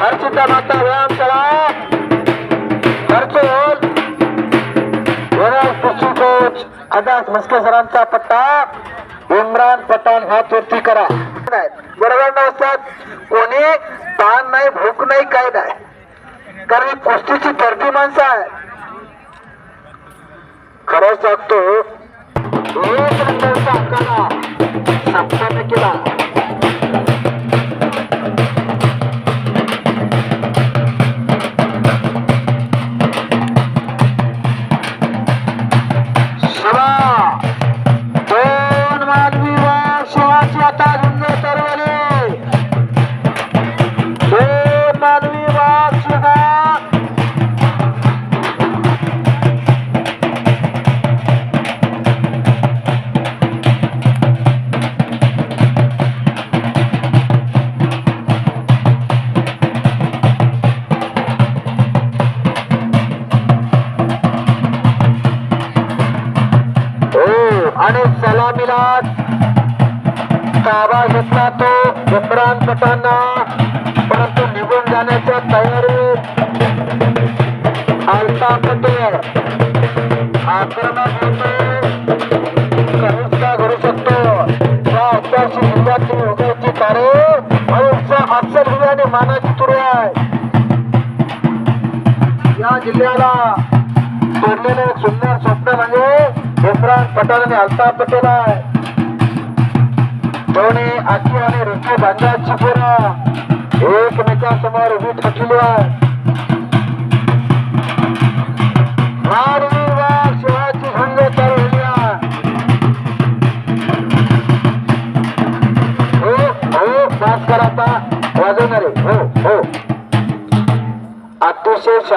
हर्षिता माता व्यायामशाळा हर्षोल विनायक कुस्ती कोच. अदास मस्के सरांचा पट्टा इम्रान पठाण हात वरती करा. बरोबर नसतात कोणी ताण नाही भूक नाही काय नाही. कारण ही कुस्तीची दर्दी माणसं आहे खरंच सांगतो एक रंगाचा आकारा. सप्ताने केला मानाची तुरे आहे या जिल्ह्याला सोडलेलं एक सुंदर स्वप्न म्हणजे इम्रान पटेल आणि अल्ताफ पटेल आहे. दोन्ही आखी आणि रुची बांधाची पोरं एकमेकांसमोर उभी ठाकलेली आहे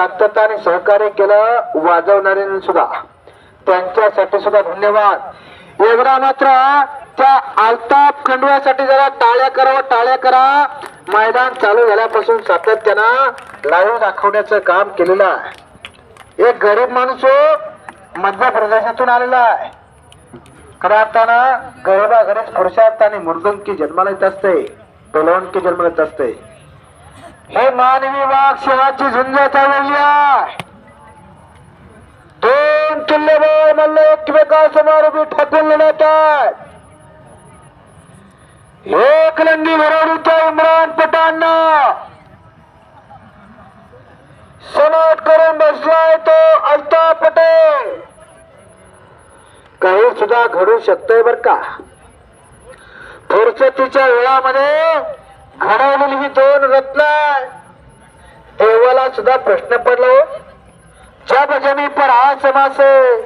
अतिशय शांतता आणि सहकार्य केलं वाजवणारे सुद्धा. त्यांच्यासाठी सुद्धा धन्यवाद. एवढा मात्र त्या आलताप खंडव्यासाठी जरा टाळ्या करा टाळ्या करा. मैदान चालू झाल्यापासून सातत्यानं लाईव्ह दाखवण्याचं काम केलेलं आहे. एक गरीब माणूस हो, मध्य प्रदेशातून आलेला आहे. खऱ्या अर्थानं गरीबा घरीच पुरुषार्थ आणि मृदंकी जन्माला येत असते पलवणकी जन्माला येत असते. हे मानवी वाघ शिवाची झुंज चालवली दोन किल्लेबाळ मल्ल एकमेकांसमोर उभी ठाकून लढत एक लंगी भरवलीच्या इम्रान पटांना सनाट करून बसलाय तो अल्ताफ पटेल. काही सुद्धा घडू शकतंय बर का. फुरसतीच्या वेळामध्ये घडवलेली ही दोन रत्न देवाला सुद्धा प्रश्न पडला हो. जब जमी पर आसमासे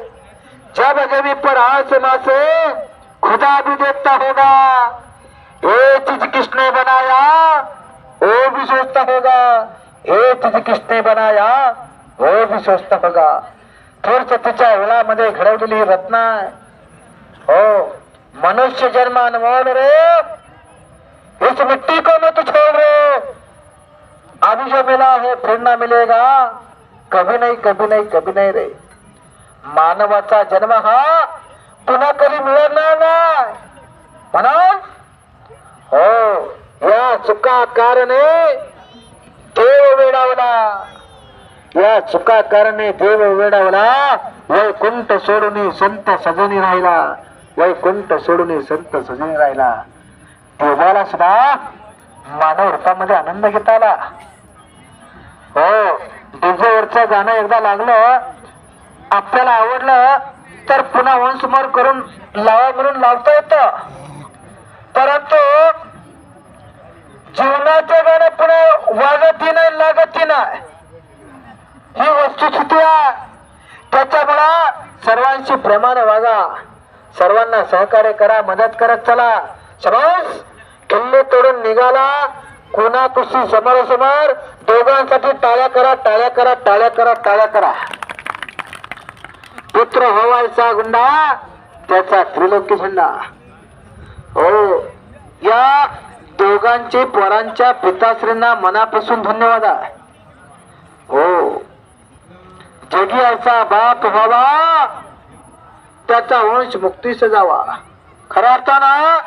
जब जमी पर आसमासे खुदा भी देखता होगा. ये चीज किसने बनाया? वो भी सोचता होगा. ये चीज किसने बनाया? वो भी सोचता होगा. फुरसतीच्या वेळामध्ये घडवलेली ही रत्न हो मनुष्य जन्म अनमोल रे. इस मिट्टी को मत छोड़ रे। अभी जो मिला है फिर ना मिलेगा। कभी नाही कभी नाही कभी नाही रे। मानवाचा जन्म हा पुन्हा कधी मिळणार नाही। म्हणून हो या चुका कारणे देव वेडावला। या चुका कारणे देव वेडावला। वैकुंठ सोडून संत सजनी राहिला। वैकुंठ सोडून संत सजनी राहिला। देवाला सुद्धा मानव रूपामध्ये आनंद घेता आला हो डीजे वरचं गाणं एकदा लागलं आपल्याला आवडलं तर पुन्हा वंशमोर करून लावा म्हणून लावता येत. परंतु जीवनाचं गाणं पुन्हा वागतही नाही लागतही नाही. ही वस्तुस्थिती आहे. त्याच्यामुळं सर्वांशी प्रेमाने वागा. सर्वांना सहकार्य करा मदत करत चला. समज किल्ले तोडून निघाला. कोणा कुशी समोरासमोर? दोघांसाठी टाळ्या करा टाळ्या करा टाळ्या करा टाळ्या करा. पुत्र हवायचा गुंडा त्याचा त्रिलोकी झेंडा. हो या दोघांचे पोरांच्या पिताश्रींना मनापासून धन्यवाद हो जगियाचा बाप व्हावा त्याचा वंश मुक्तीस जावा. खऱ्या अर्थानं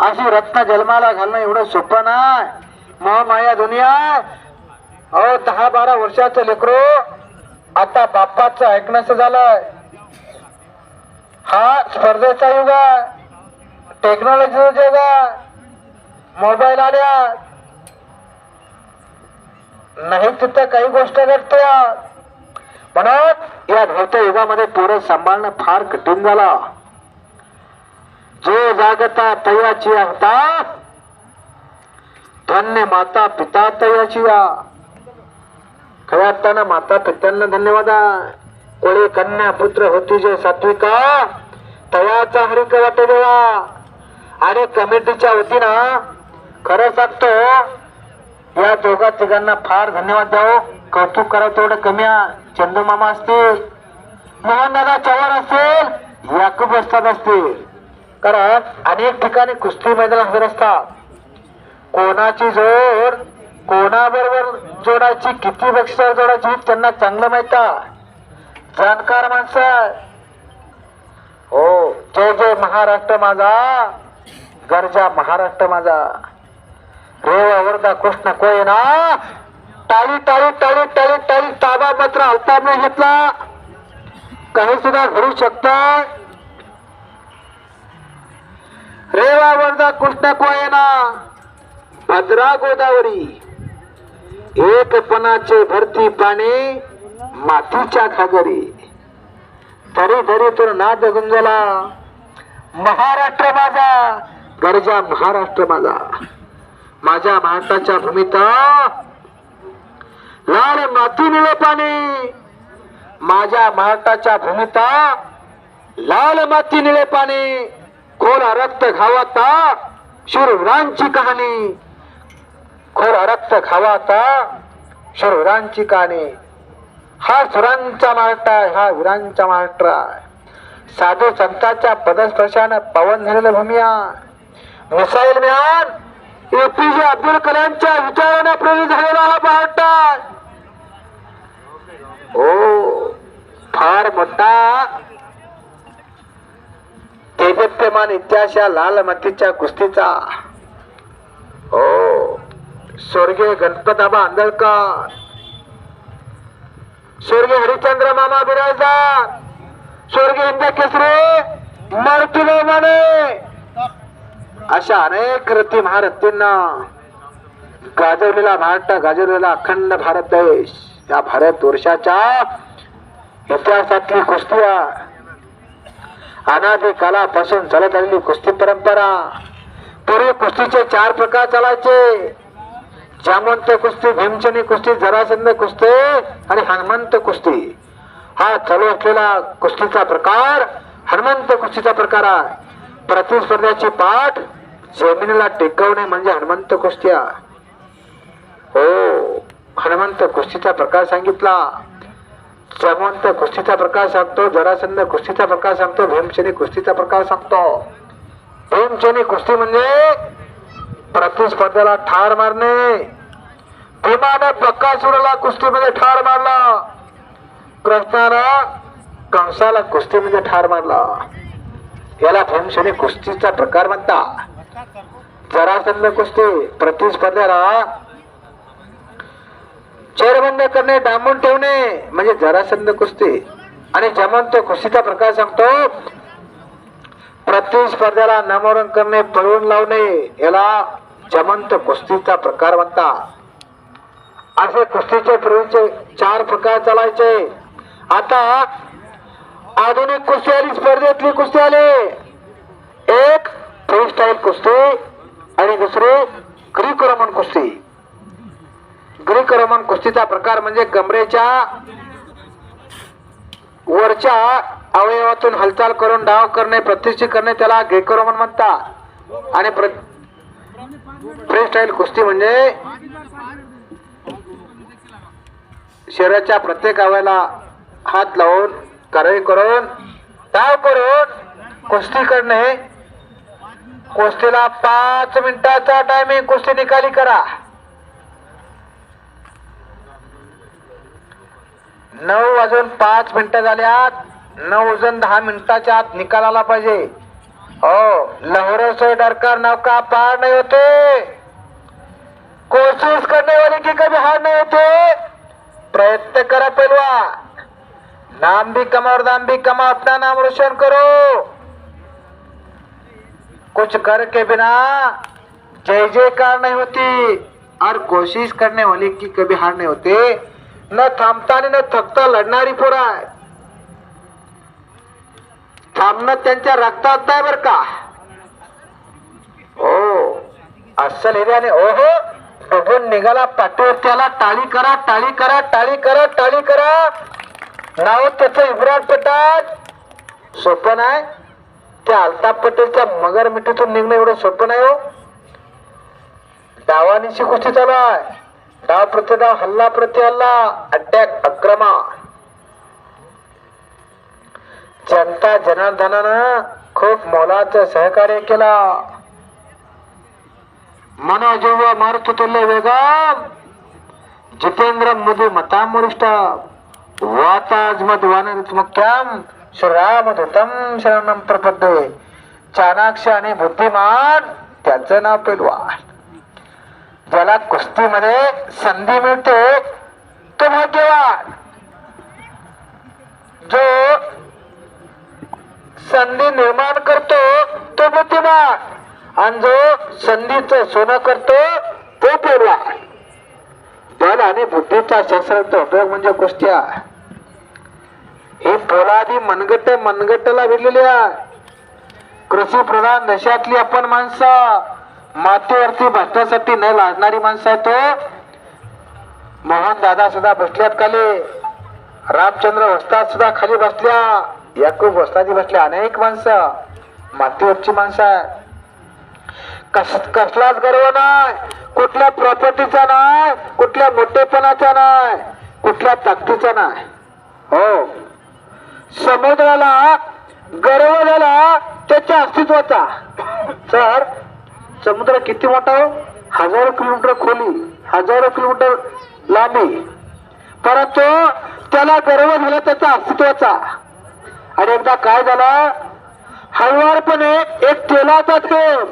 अशी रत्न जन्माला घालणं एवढं सोपं नाही. महामाया माया दुनिया अहो दहा बारा वर्षाचं लेकरो आता बाप्पाच ऐकण्याचं झालंय. हा स्पर्धेचा युग आहे. टेक्नॉलॉजीचा युग आहे. मोबाईल आल्या. नाही तिथं काही गोष्ट घडते. म्हणून या धावत्या युगामध्ये पोरं सांभाळणं फार कठीण झालं. जो जागता तयाची होता धन्य माता पिता तयाची खऱ्या अर्थानं माता पित्यांना धन्यवाद कोळी कन्या पुत्र होती जे सात्विका तयाचा हरिक वाटे देवा. आणि कमिटीच्या वतीनं खरं सांगतो या दोघा तिघांना फार धन्यवाद द्यावं. कौतुक करा तेवढं कमी चंदू मामा असतील मोहनदादा चव्हाण असतील याकूब असतात असतील. कारण अनेक ठिकाणी कुस्ती मैदान हजर असतात. कोणाची जोड कोणाबरोबर जोडायची किती बक्षिसावर जोडायची त्यांना चांगलं माहीत जाणकार माणसं हो जय जय महाराष्ट्र माझा गरजा महाराष्ट्र माझा. रेवा वरदा कृष्ण कोयना टाळी टाळी टाळी टाळी टाळी ताबा मात्र अवतार नाही घेतला. काही सुद्धा घडू शकतात रेवा वरदा कृष्ण कोयना भद्रा गोदावरी. एकपणाचे भरती पाणी मातीच्या घागरी. तरी तरी तो नाद गुंजला महाराष्ट्र माझा गरजा महाराष्ट्र माझा. माझ्या भारताच्या भूमीत लाल माती निळे पाणी माझ्या महाराष्ट्राच्या भूमीत लाल माती निळे पाणी खोरा रक्त घावाता शूरवीरांची कहाणी. खोल रक्त खावाता शूरवीरांची कहाणी. हा सुरांचा महाराष्ट्र आहे हा वीरांचा महाराष्ट्र आहे. साधू संतांच्या पदस्पर्शानं पवन झालेलं भूमी आहे मिसाईल मॅन एपीजे अब्दुल कलामच्या विचाराने प्रेरित झालेला हा महाराष्ट्र हो फार मोठा तेजप्यमान इतिहास लाल मातीच्या कुस्तीचा. हो. स्वर्गीय गणपताबा आंधळकर. स्वर्गीय हरिचंद्र मामा बिराजदार. स्वर्गीय इंद्र केसरे मारुतीराव माने. अशा अनेक रती महारथींना गाजवलेला भारत गाजवलेला अखंड भारत देश. या भारत वर्षाच्या इतिहासातली कुस्ती आहे. अनादी कालापासून चालत आलेली कुस्ती परंपरा. पूर्वी कुस्तीचे चार प्रकार चालायचे. जामवंत कुस्ती भीमचनी कुस्ती जरासंध कुस्ती आणि हनुमंत कुस्ती. हा चालू असलेला कुस्तीचा प्रकार हनुमंत कुस्तीचा प्रकार आहे. प्रतिस्पर्ध्याची पाठ जमिनीला टेकवणे म्हणजे हनुमंत कुस्त्या हो हनुमंत कुस्तीचा प्रकार सांगितला. जमवंत कुस्तीचा प्रकार सांगतो जरासंध कुस्तीचा प्रकार सांगतो भीमसेनी कुस्तीचा प्रकार सांगतो. भीमसेनी कुस्ती म्हणजे प्रतिस्पर्ध्याला ठार मारणे. भीमाने बकासुराला कुस्तीमध्ये ठार मारला. कृष्णानं कंसाला कुस्तीमध्ये ठार मारला. याला भीमसेनी कुस्तीचा प्रकार म्हणतात. जरासंध कुस्ती प्रतिस्पर्ध्याला चेरबंद करणे डांबून ठेवणे म्हणजे जरासंध कुस्ती. आणि जमंत कुस्तीचा प्रकार सांगतो प्रतिस्पर्ध्याला नमोरण करणे पळवून लावणे याला जमंत कुस्तीचा प्रकार म्हणतात असे कुस्तीचे पूर्वीचे चार प्रकार चालायचे. आता आधुनिक कुस्ती आली स्पर्धेतली कुस्ती आली. एक फ्री स्टाईल कुस्ती आणि दुसरी ग्रीक कुस्ती. ग्रीक रोमन कुस्तीचा प्रकार म्हणजे कमरेच्या वरच्या अवयवातून हालचाल करून डाव करणे प्रतिष्ठित करणे त्याला ग्रीक रोमन म्हणतात. आणि फ्री स्टाईल कुस्ती म्हणजे शरीराच्या प्रत्येक अवयवाला हात लावून कारवाई करून डाव करून कुस्ती करणे. कुस्तीला पाच मिनिटाचा टायमिंग कुस्ती निकाली करा. नऊ वाजून पाच मिनिटं झाल्यात. नऊ वाजून दहा मिनिटाच्या आत निकाल आला पाहिजे. हो लहरो से डरकर नौका पार नाही होते? कोशिश करने वाले की कभी हार नहीं होते? प्रयत्न करा पेलवा. नाम भी कमाओ दाम भी कमा अपना नाम रोशन करो. कुछ कर के बिना जय जयकार नहीं होती। और कोशिश करने वाले की कभी हार नहीं होते। न थांबता आणि न थकता लढणारी पोरं आहे थांबणं त्यांच्या रक्तात नाही बर का? हो अस्सल हिऱ्याने ओहो बघून निघाला पाठीवर त्याला टाळी करा टाळी करा टाळी करा टाळी करा. नाव त्याचं इब्राज पठाण. सोपं नाही? त्या अल्ताफ पटेलच्या मगर मिठीतून निघणं एवढं सोपं नाही हो. डावानीची कुस्ती चालू आहे. डाव प्रति हल्ला प्रति हल्ला अटॅक अक्रमा जनता जनार्दनानं खूप मोलाचं सहकार्य केला मनोजीव मारुतुल्य वेगम जितेंद्र मधु मतामरिष्ठ वाताजमद वानरित्मुख्याम श्रीरामदूतम शरणम प्रपद्ये चाणाक्ष आणि बुद्धिमान त्याचं नाव पेलवान ज्याला कुस्तीमध्ये संधी मिळते तो भाग्यवान. जो संधी निर्माण करतो तो बुद्धिमान. आणि जो संधीच सोनं करतो तो पूर्वा. बल आणि बुद्धीचा शस्त्राचा उपयोग म्हणजे कुस्त्या. हे पोलादी मनगट मनगटला भिडलेली आहे. कृषी प्रधान देशातली आपण माणसं. मातीवरती बसण्यासाठी न लाजणारी माणसं आहे तो. मोहन दादा सुद्धा बसल्यात खाली. रामचंद्र वस्ताद सुद्धा खाली बसल्या. याकूब वस्तादी बसल्या. अनेक माणसं. मातीवरची माणसं आहे कस कसलाच गर्व नाही. कुठल्या प्रॉपर्टीचा नाही. कुठल्या मोठेपणाचा नाही. कुठल्या ताकदीचा नाही. हो. समुद्राला गर्व झाला त्याच्या अस्तित्वाचा. तर समुद्र किती मोठा हजारो किलोमीटर खोली हजारो किलोमीटर लांबी. परंतु त्याला गर्व झाला त्याच्या अस्तित्वाचा. आणि एकदा काय झाला? हळुवारपणे एक तेलाचा थेंब.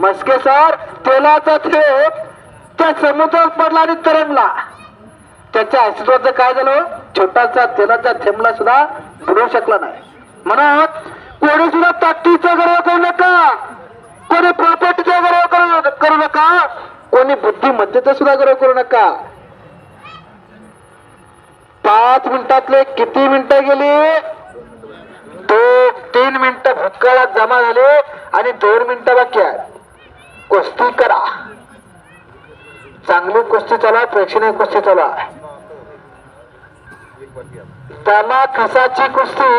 मस्के सर तेलाचा थेंब त्या समुद्रात पडला आणि तरंगला. त्याच्या अस्तित्वाचं काय झालं? छोटासा तेलाचा थेंबला सुद्धा बुडवू शकला नाही. म्हणत कोणी सुद्धा ताकदीचा गर्व करू नका. कोणी प्रॉपर्टीचा गौरव करू करू नका. कोणी बुद्धिमत्तेचा सुद्धा गौरव करू नका. पाच मिनिटातले किती मिनिटं गेली? तो तीन मिनिटं भूतकाळात जमा झाले आणि दोन मिनिटं बाकी आहेत. कुस्ती करा. चांगली कुस्ती चला प्रेक्षणीय कुस्ती चला. त्याला खसाची कुस्ती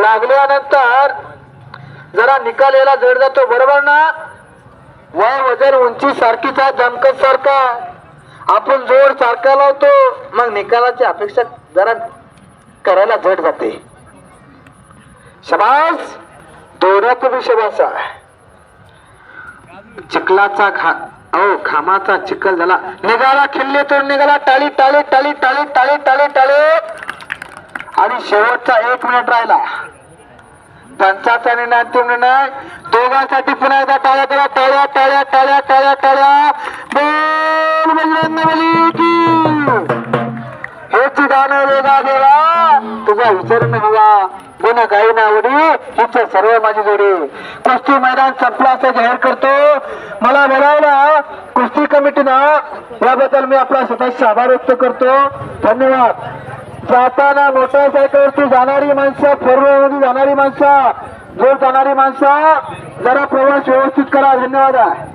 लागल्यानंतर जरा निकाल यायला जड जातो बरोबर ना? वय वजन उंची सारखीच आहे सारखा आपण जोड सारखा लावतो मग निकालाची अपेक्षा जरा करायला जड जाते. शबास! दोन्यात बी शबास चिखलाचा खा अहो खामाचा चिखल झाला. निघाला खिल्ले तोड निघाला. टाळी टाळी टाळी टाळी टाळी टाळी टाळी. आणि शेवटचा एक मिनिट राहिला. पंचाचा निर्णय अंतिम निर्णय दोघांसाठी पुन्हा एकदा टाळ्या करा टाळ्या टाळ्या टाळ्या टाळ्या टाळ्या. बोल बजरंग बली हेच गाणं वेगा देवा तुझा विचार न हवा. गुण गाई ना आवडी. सर्व माझी जोडी. कुस्ती मैदान संपला असं जाहीर करतो. मला बोलावला कुस्ती कमिटीनं. याबद्दल मी आपला स्वतःचे आभार व्यक्त करतो. धन्यवाद. जाताना मोटरसायकलवरती जाणारी माणसं फोरमध्ये जाणारी माणसं जोर जाणारी माणसं जरा प्रवास व्यवस्थित करा. धन्यवाद. आहे